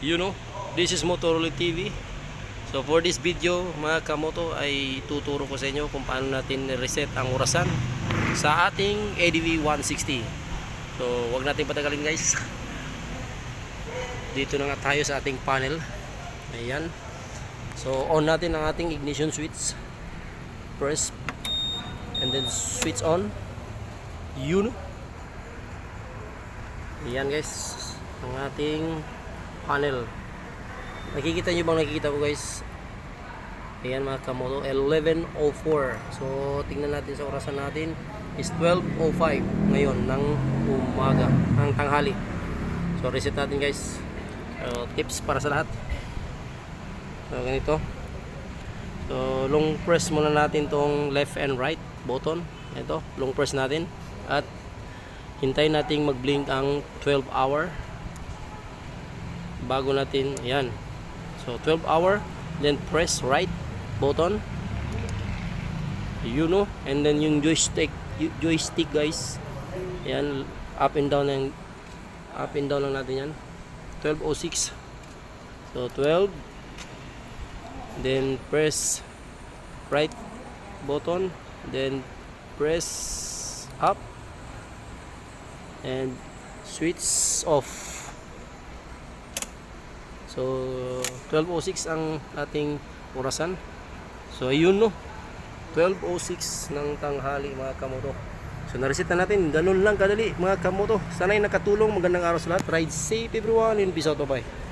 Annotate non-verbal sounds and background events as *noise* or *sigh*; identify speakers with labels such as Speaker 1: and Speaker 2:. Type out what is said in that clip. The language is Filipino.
Speaker 1: you know, this is Motorola TV. So for this video mga kamoto ay tuturo ko sa inyo kung paano natin reset ang orasan sa ating ADV 160. So wag natin patagalin guys. *laughs* Dito na nga tayo sa ating panel. Ayan. So on natin ang ating ignition switch. Press and then switch on. Yun. Ayan guys. Ang ating panel. Nakikita nyo bang nakikita ko guys? Ayan mga kamoto, 11.04. So, tingnan natin sa orasan natin is 12.05 ngayon ng umaga, ng tanghali. So, reset natin guys. So, tips para sa lahat. So, ganito. So, long press muna natin tong left and right button. Ito, long press natin. At hintayin nating mag-blink ang 12 hour bago natin, ayan, So 12 hour, then press right button. You know, and then yung joystick, joystick guys. Yan, up and down lang up and down lang natin yan. 1206. So 12 then press right button, then press up and switch off. So, 12.06 ang ating orasan. So, ayun no. 12.06 ng tanghali mga kamoto. So, nareset na natin. Ganun lang kadali mga kamoto. Sana'y nakatulong. Magandang araw sa lahat. Ride safe everyone and peace. Bye-bye.